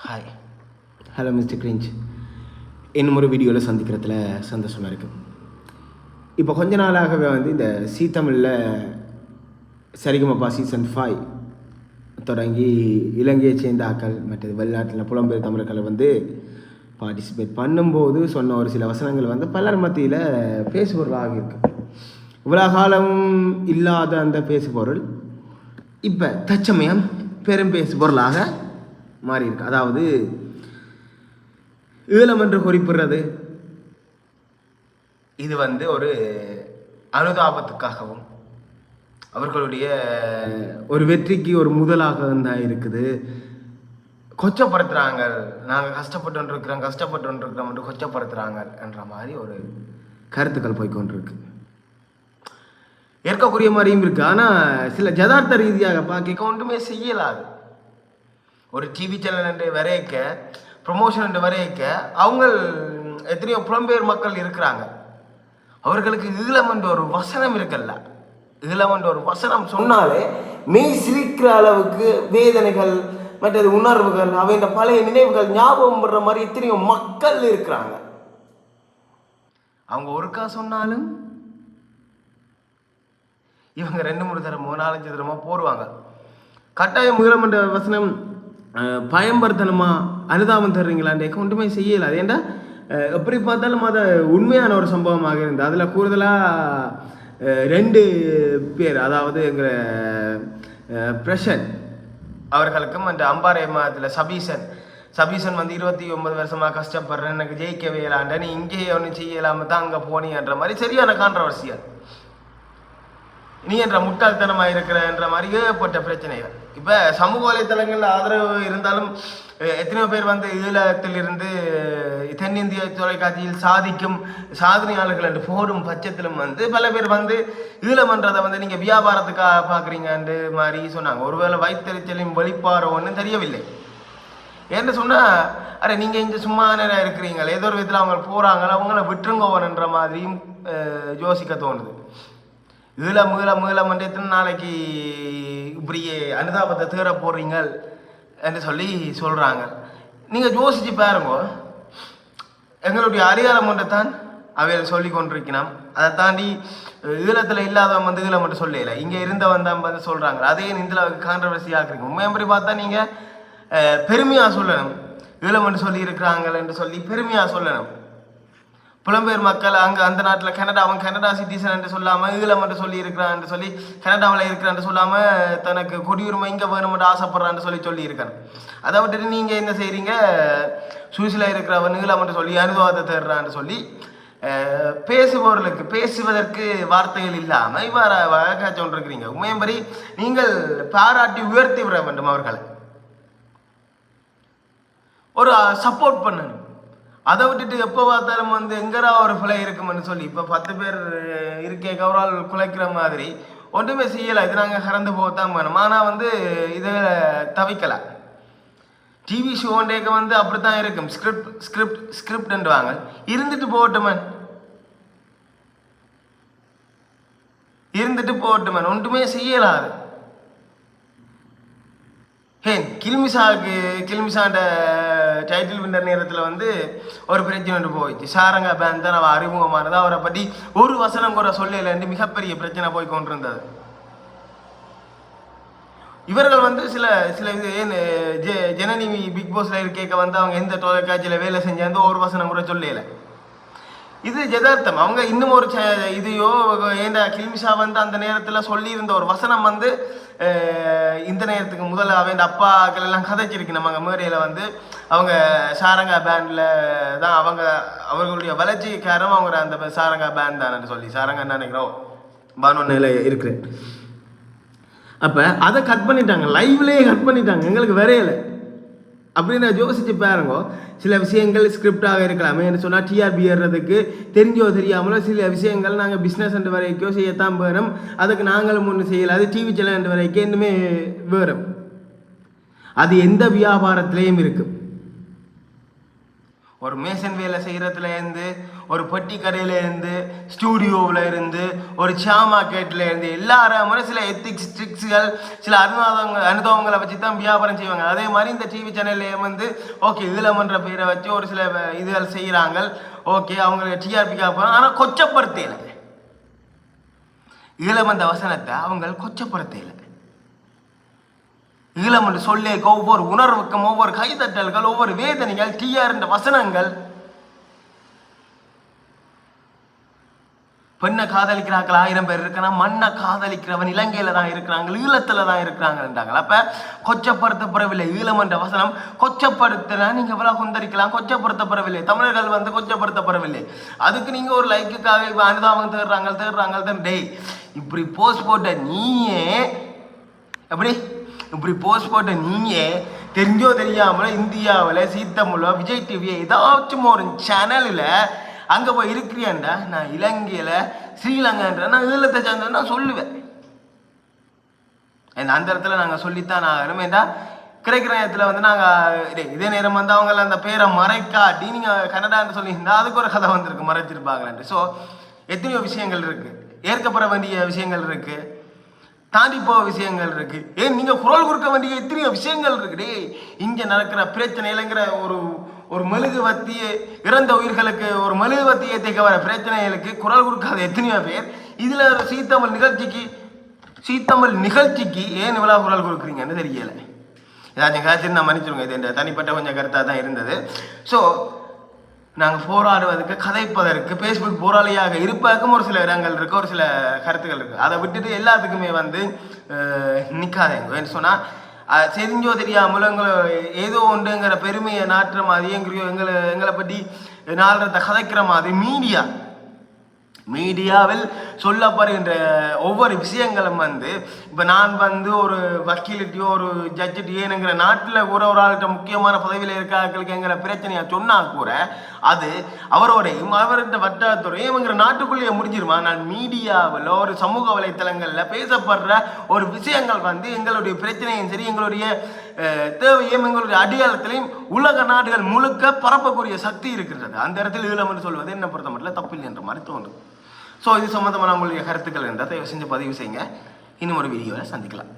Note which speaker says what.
Speaker 1: Hi hello mister cringe இன்னும் ஒரு வீடியோவில் சந்திக்கிறதுல சந்தோஷமாக இருக்குது இப்போ கொஞ்ச நாளாகவே வந்து இந்த சீ தமிழில் சரிகமப்பா சீசன் ஃபைவ் தொடங்கி இலங்கையை சேர்ந்த ஆக்கள் மற்றது வெளிநாட்டில் புலம்பெயர் தமிழர்களை வந்து பார்ட்டிசிபேட் பண்ணும்போது சொன்ன ஒரு சில வசனங்கள் வந்து பலர் மத்தியில் பேசுபொருளாக இருக்குது இவ்வளோ காலமும் இல்லாத அந்த பேசுபொருள் இப்போ தற்சமயம் பெரும் பேசுபொருளாக மாறி இருக்கு. அதாவது ஈழம் என்று குறிப்பிடுறது. இது வந்து ஒரு அனுதாபத்துக்காகவும் அவர்களுடைய ஒரு வெற்றிக்கு ஒரு முதலாகவும் தான் இருக்குது. கொச்சப்படுத்துகிறாங்க நாங்கள் கஷ்டப்பட்டு இருக்கிறோம் கஷ்டப்பட்டு இருக்கிறோம் என்று கொச்சப்படுத்துகிறாங்க என்ற மாதிரி ஒரு கருத்துக்கள் போய்கொண்டிருக்கு ஏற்கக்கூடிய மாதிரியும் இருக்குது ஆனால் சில ஜதார்த்த ரீதியாக பார்க்க ஒன்றுமே செய்யலாது. ஒரு டிவி சேனல் என்று வரையக்க ப்ரொமோஷன் என்று வரையக்க அவங்க எத்தனையோ புலம்பெயர் மக்கள் இருக்கிறாங்க. அவர்களுக்கு ஈழம் என்ற ஒரு வசனம் இருக்குல்ல. ஈழம் என்ற ஒரு வசனம் சொன்னாலே மெய் சிரிக்கிற அளவுக்கு வேதனைகள் மற்றது உணர்வுகள் அவைன்ற பழைய நினைவுகள் ஞாபகம் படுற மாதிரி எத்தனையோ மக்கள் இருக்கிறாங்க. அவங்க ஒருக்கா சொன்னாலும் இவங்க ரெண்டு மூணு தரமோ நாலஞ்சு தரமோ போடுவாங்க. கட்டாயம் ஈழம் என்ற வசனம் பயம்பர்த்தனமாக பயம்படுத்தணுமா? அனுதாபம் தர்றீங்களாண்டே ஒன்றுமே செய்யலை. அது ஏன்டா எப்படி பார்த்தாலும் அது உண்மையான ஒரு சம்பவமாக இருந்தது. அதில் கூடுதலாக ரெண்டு பேர் அதாவது எங்கள் பிரஷன் அவர்களுக்கும் அந்த அம்பாறை மாதத்தில் சபீசன். சபீசன் வந்து இருபத்தி ஒன்பது வருஷமாக கஷ்டப்படுறேன் எனக்கு ஜெயிக்கவே இல்லாண்ட நீ இங்கேயே ஒன்றும் செய்யலாமல் தான் அங்கே போனீன்ற மாதிரி சரியான கான்ட்ரவர்சியல் நீ என்ற முட்டாள்தனமாக இருக்கிறன்ற மாதிரி ஏகப்பட்ட பிரச்சனைகள். இப்போ சமூக வலைத்தளங்களில் ஆதரவு இருந்தாலும் எத்தனையோ பேர் வந்து ஈழத்தில் இருந்து தென்னிந்திய தொலைக்காட்சியில் சாதிக்கும் சாதனையாளர்கள் என்று போடும் பட்சத்திலும் வந்து பல பேர் வந்து ஈழம்ன்றதை வந்து நீங்கள் வியாபாரத்துக்காக பார்க்குறீங்கன்ற மாதிரி சொன்னாங்க. ஒருவேளை வயிற்றுச்சலின் வெளிப்பாரோ ஒன்றும் தெரியவில்லை. ஏன்னு சொன்னால் அரே நீங்கள் இங்கே சும்மா நேரம் இருக்கிறீங்களே ஏதோ ஒரு விதத்தில் அவங்க போகிறாங்களா அவங்கள விட்டுருங்கோவன்ன்ற மாதிரியும் யோசிக்க தோணுது. ஈழம் ஈழம் ஈழம் என்று எத்தனை நாளைக்கு இப்படியே அனுதாபத்தை தேட போடுறீங்க என்று சொல்லி சொல்கிறாங்க நீங்கள் யோசிச்சு பாருங்க. எங்களுடைய அதிகாரம் ஒன்று தான் அவையில் சொல்லி கொண்டிருக்கணும் அதை தாண்டி ஈழத்தில் இல்லாதவன் வந்து ஈழம் மட்டும் சொல்லல. இங்கே இருந்தவன் தான் வந்து சொல்கிறாங்க அதே இந்தியாவுக்கு கான்ட்ரவர்சி ஆக்குறீங்க உண்மை எப்படி பார்த்தா நீங்கள் பெருமையாக சொல்லணும். ஈழம் என்று சொல்லி இருக்கிறாங்க என்று சொல்லி பெருமையாக சொல்லணும். புலம்பெயர் மக்கள் அங்கே அந்த நாட்டில் கனடா அவன் கனடா சிட்டிசன் என்று சொல்லாமல் ஈழம் என்று சொல்லி இருக்கிறான் என்று சொல்லி கனடாவில் இருக்கிறான்னு சொல்லாமல் தனக்கு குடியுரிமை இங்கே வேணும்னு ஆசைப்படுறான்னு சொல்லி சொல்லி இருக்கான் அதை விட்டுட்டு நீங்கள் என்ன செய்கிறீங்க சுவிஸில் இருக்கிறவன் ஈழம் என்று சொல்லி அனுபவத்தை தேடுறான்னு சொல்லி பேசுபவர்களுக்கு பேசுவதற்கு வார்த்தைகள் இல்லாமல் இவ்வாறு வழக்காச்சு கொண்டிருக்கிறீங்க உண்மையம்படி நீங்கள் பாராட்டி உயர்த்தி விட வேண்டும் அவர்களை. ஒரு சப்போர்ட் பண்ணணும். அதை விட்டுட்டு எப்போ பார்த்தாலும் வந்து எங்கடா ஒரு பிழை இருக்குமென்னு சொல்லி இப்போ பத்து பேர் இருக்கே கவரால் குலைக்கிற மாதிரி. ஒன்றுமே செய்யலை. இது நாங்கள் கறந்து போகத்தான் வேணும். ஆனால் வந்து இதை தவிக்கலை. டிவி ஷோண்டேக்க வந்து அப்படி தான் இருக்கும். ஸ்கிரிப்ட் ஸ்கிரிப்ட் ஸ்கிரிப்ட்ன்றவாங்க இருந்துட்டு போகட்டுமன் இருந்துட்டு போகட்டுமன் ஒன்றுமே செய்யலாது ஏன் கில்மிசாவுக்கு கில்மிசாண்ட டைட்டில் வின்னர் நேரத்தில் வந்து ஒரு பிரச்சனை போயிடுச்சு. சாரங்க பேன் தான் அவள் அறிமுகமானது. அவரை பற்றி ஒரு வசனம் கூட சொல்லலைன்னு மிகப்பெரிய பிரச்சனை போய் கொண்டிருந்தது. இவர்கள் வந்து சில சில இது ஏன் ஜெ ஜனனி பிக் பாஸ்ல இருக்க வந்து அவங்க எந்த தொலைக்காட்சியில் வேலை செஞ்சாந்து ஒரு வசனம் கூட சொல்லலை. இது ஜதார்த்தம் அவங்க இன்னும் ஒரு இதையோ ஏண்டா கில்மிஷா வந்து அந்த நேரத்தில் சொல்லியிருந்த ஒரு வசனம் வந்து இந்த நேரத்துக்கு முதல்ல அவன் அப்பாக்கள் எல்லாம் கதைச்சிருக்கு. நம்ம அங்கே மேடையில் வந்து அவங்க சாரங்கா பேண்டில் தான் அவங்க அவர்களுடைய வளர்ச்சிக்காரம் அவங்க அந்த சாரங்கா பேண்ட் தானே சொல்லி. சாரங்கா நினைக்கிறோம்? பானொன்னில் இருக்கிறேன் அப்போ அதை கட் பண்ணிட்டாங்க. லைவ்லேயே கட் பண்ணிட்டாங்க. எங்களுக்கு வரையலை. அப்படின்னு நான் யோசிச்சு பாருங்க. சில விஷயங்கள் ஸ்கிரிப்டாக இருக்கலாமே என்று சொன்னால் டிஆர்பி ஏறுறதுக்கு தெரிஞ்சோ தெரியாமலோ சில விஷயங்கள் நாங்கள் பிஸ்னஸ் என்ற வரைக்கும் செய்யத்தான் வேணும். அதுக்கு நாங்களும் ஒன்று செய்யலை. அது டிவி சேனல் என்ற வரைக்கும் இன்னுமே வேறும். அது எந்த வியாபாரத்திலையும் இருக்குது ஒரு மேசன் வேலை செய்கிறதுல இருந்து ஒரு பெட்டி கடையில இருந்து ஸ்டூடியோவில் இருந்து ஒரு ஷா மார்க்கெட்டில் இருந்து எல்லாரும் சில எத்திக்ஸ் ட்ரிக்ஸுகள் சில அனுபவங்க அனுபவங்களை வச்சு தான் வியாபாரம் செய்வாங்க. அதே மாதிரி இந்த டிவி சேனல்லையும் வந்து ஓகே இளமன்ற பேரை வச்சு ஒரு சில இதுகள் செய்கிறாங்க ஓகே அவங்களுக்கு டிஆர்பிக்காக போகிறாங்க ஆனால் கொச்சப்படுத்தையில் இதில் வந்த வசனத்தை அவங்க கொச்சப்படுத்தல. ஈழம் என்று சொல்லே ஒவ்வொரு உணர்வுக்கும் ஒவ்வொரு கைதட்டல்கள் ஒவ்வொரு வேதனைகள் டிஆர் என்ற வசனங்கள். பெண்ணை காதலிக்கிறார்கள் ஆயிரம் பேர் இருக்கிறான் மண்ணை காதலிக்கிறவன் இலங்கையில தான் இருக்கிறாங்க ஈழத்துல தான் இருக்கிறாங்கன்றாங்க அப்ப கொச்சப்படுத்தப்படவில்லை ஈழம் என்ற வசனம் கொச்சப்படுத்தினா நீங்க எவ்வளவு கொந்தரிக்கலாம் கொச்சப்படுத்தப்படவில்லை தமிழர்கள் வந்து கொச்சப்படுத்தப்படவில்லை அதுக்கு நீங்க ஒரு லைக்குக்காக இப்ப அனுதாபம் தேடுறாங்க தேடுறாங்க டேய் இப்படி போஸ்ட் போட்ட நீயே எப்படி? இப்படி போஸ்ட் போட்ட நீங்க தெரிஞ்சோ தெரியாமல் இந்தியாவில் சீத்தமுள்ள விஜய் டிவியை ஏதாச்சும் ஒரு சேனலில் அங்கே போய் இருக்கிறியாண்டா? நான் இலங்கையில் ஸ்ரீலங்கான்ற நான் ஈழத்தை சேர்ந்தேன் நான் சொல்லுவேன். அந்த இடத்துல நாங்கள் சொல்லித்தான் நான் ஏண்டா? கிடைக்கிற நேரத்தில் வந்து நாங்கள் இதே நேரம் வந்து அவங்கள அந்த பேரை மறைக்காட்டி நீங்கள் கன்னடான்னு சொல்லியிருந்தா அதுக்கு ஒரு கதை வந்திருக்கு. மறைச்சிருப்பாங்களான்ட்டு. ஸோ எத்தனையோ விஷயங்கள் இருக்குது ஏற்கப்பட வேண்டிய விஷயங்கள் இருக்குது தாண்டி போக விஷயங்கள் இருக்கு. ஏன் நீங்க குரல் கொடுக்க வேண்டிய எத்தனையோ விஷயங்கள் இருக்குடே இங்க நடக்கிற இல்லைங்கிற ஒரு ஒரு மெழுகுவத்திய இறந்த உயிர்களுக்கு ஒரு மெழுகுவத்தியை தைக்க வர பிரச்சனைகளுக்கு குரல் கொடுக்காத எத்தனையோ பேர் இதுல ஒரு சீத்தமிழ் நிகழ்ச்சிக்கு சீத்தமிழ் நிகழ்ச்சிக்கு ஏன் இவ்வளவு குரல் கொடுக்குறீங்கன்னு தெரியல. ஏதாச்சும் காய்ச்சல் நான் மன்னிச்சிருங்க இது என்ற தனிப்பட்ட கொஞ்சம் கருத்தாக தான் இருந்தது. ஸோ நாங்கள் போராடுவதற்கு கதைப்பதற்கு ஃபேஸ்புக் போராளியாக இருப்பதற்கும் ஒரு சில இடங்கள் இருக்கு ஒரு சில கருத்துக்கள் இருக்கு. அதை விட்டுட்டு எல்லாத்துக்குமே வந்து நிற்காதேங்க ஏன்னு சொன்னால் தெரிஞ்சோ தெரியாமல் எங்களை ஏதோ ஒன்றுங்கிற பெருமையை நாட்டுற மாதிரி எங்களையோ எங்களை எங்களை பற்றி நாளுறத கதைக்கிற மாதிரி மீடியா மீடியாவில் சொல்லப்படுகின்ற ஒவ்வொரு விஷயங்களும் வந்து இப்போ நான் வந்து ஒரு வக்கீலிட்டியோ ஒரு ஜட்ஜிட்டியோ என்கிற நாட்டில் ஒரு ஒரு ஆள்கிட்ட முக்கியமான பதவியில் இருக்கிறார்களுக்கு எங்கிற பிரச்சனையை சொன்னால் கூட அது அவரோடையும் அவர்கிட்ட வட்டாரத்துறையும் எங்கிற நாட்டுக்குள்ளேயே முடிஞ்சிருமா? நான் மீடியாவில் ஒரு சமூக வலைத்தளங்களில் பேசப்படுற ஒரு விஷயங்கள் வந்து எங்களுடைய பிரச்சனையும் சரி எங்களுடைய தேவையும் எங்களுடைய அடையாளத்திலையும் உலக நாடுகள் முழுக்க பரப்பக்கூடிய சக்தி இருக்கிறது. அந்த இடத்துல ஈழம் என்று சொல்வது என்ன பொறுத்த மட்டும் தப்பில்லை என்ற மாதிரி தோன்றும். ஸோ இது சம்மந்தமான உங்களுடைய கருத்துக்கள் இருந்தால் தயவு செஞ்சு பதிவு செய்யுங்க. இன்னும் ஒரு வீடியோவில் சந்திக்கலாம்.